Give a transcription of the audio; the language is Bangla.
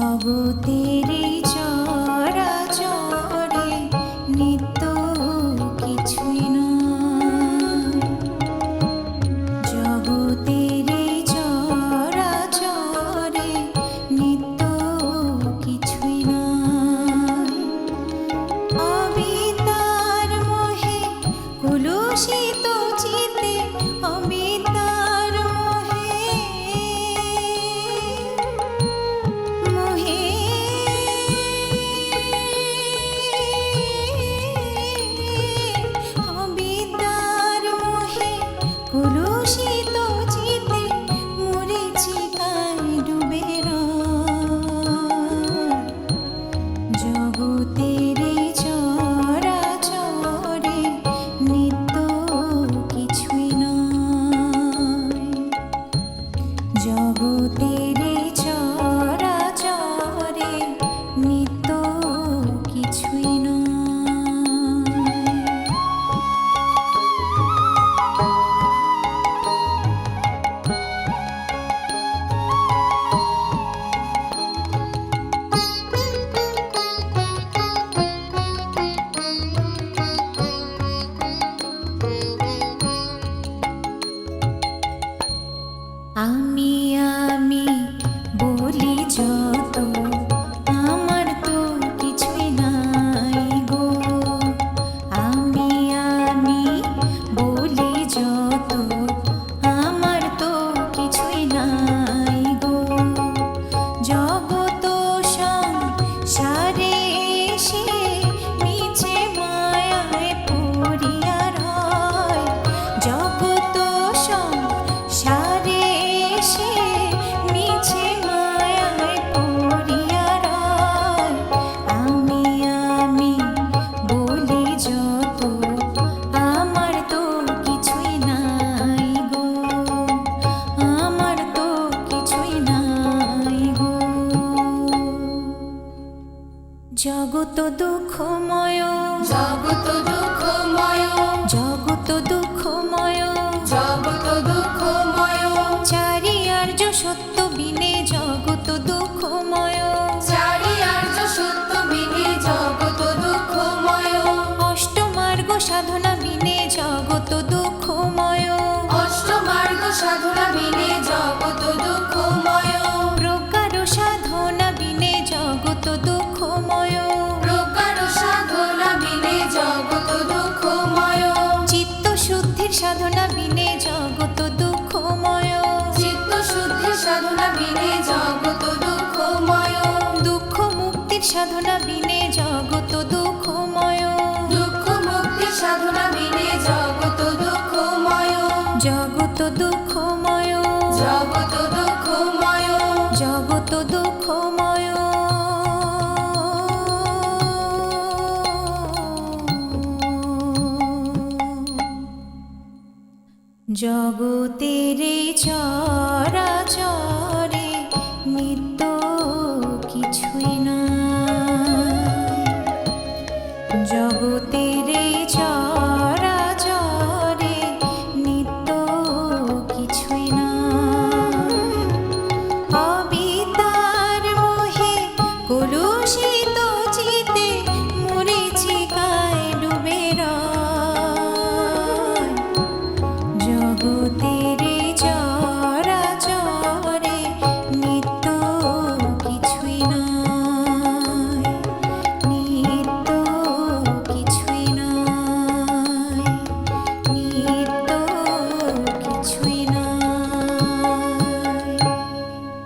জগতের এই চরাচরে নিত্য কিছুই নয় জগতের এই চরাচরে নিত্য কিছুই নয় অবিতার মোহে কুলুষিত চিতে আমি আমি জগত দুঃখময়। জগত দুঃখময়। জগত দুঃখময়। জগত দুঃখময়। চারি আর্য সত্য বিনে জগত দুঃখময়। চারি আর্য সত্য বিনে জগত দুঃখময়। অষ্টমার্গ সাধনা বিনে জগত দুঃখময়। অষ্টমার্গ সাধনা বিনে জগত দুঃখময়। বিনে জগত দুঃখময়। চিত্ত শুদ্ধি সাধনা বিনে জগত দুঃখময়। দুঃখ মুক্তির সাধনা বিনে জগতের চরাচরে নিত্য কিছুই না জগতের